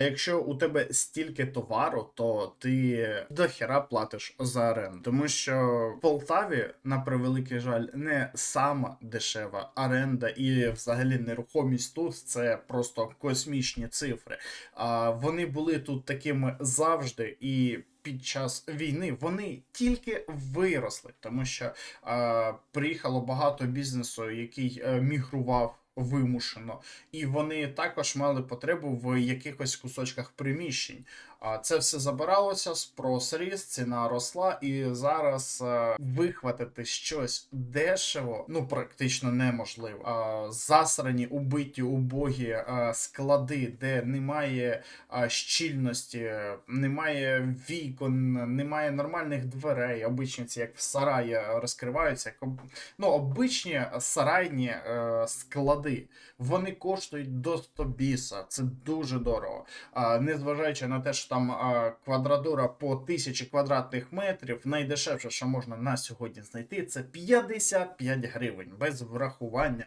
А якщо у тебе стільки товару, то ти дохера платиш за оренду. Тому що в Полтаві, на превеликий жаль, не сама дешева оренда і взагалі нерухомість тут це просто космічні цифри. А вони були тут такими завжди і. Під час війни вони тільки виросли, тому що е, приїхало багато бізнесу, який е, мігрував вимушено, і вони також мали потребу в якихось кусочках приміщень. А це все забиралося, спрос ріс, ціна росла, і зараз е, вихватити щось дешево ну практично неможливо. Засрані, убиті, убогі е, склади, де немає а, щільності, немає вікон, немає нормальних дверей. Обичні ці як в сараї розкриваються. Ну, обичні сарайні е, склади. Вони коштують до 100 біса. Це дуже дорого. А, незважаючи на те, що там а, квадратура по 1000 квадратних метрів, найдешевше, що можна на сьогодні знайти, це 55 гривень без врахування